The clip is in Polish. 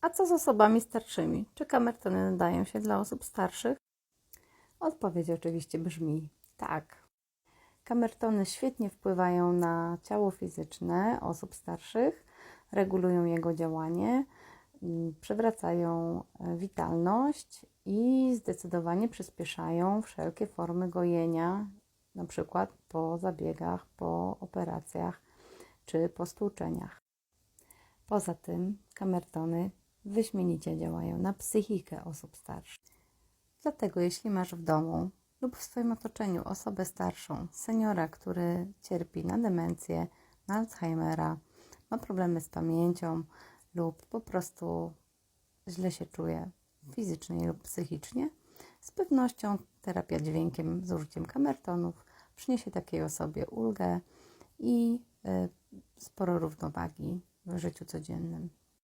A co z osobami starszymi? Czy kamertony nadają się dla osób starszych? Odpowiedź oczywiście brzmi tak. Kamertony świetnie wpływają na ciało fizyczne osób starszych, regulują jego działanie, mm, przywracają e, witalność i zdecydowanie przyspieszają wszelkie formy gojenia, na przykład po zabiegach, po operacjach czy po stłuczeniach. Poza tym kamertony wyśmienicie działają na psychikę osób starszych. Dlatego jeśli masz w domu lub w swoim otoczeniu osobę starszą, seniora, który cierpi na demencję, na Alzheimera, ma problemy z pamięcią lub po prostu źle się czuje fizycznie lub psychicznie, z pewnością terapia dźwiękiem z użyciem kamertonów przyniesie takiej osobie ulgę i y, sporo równowagi w życiu codziennym.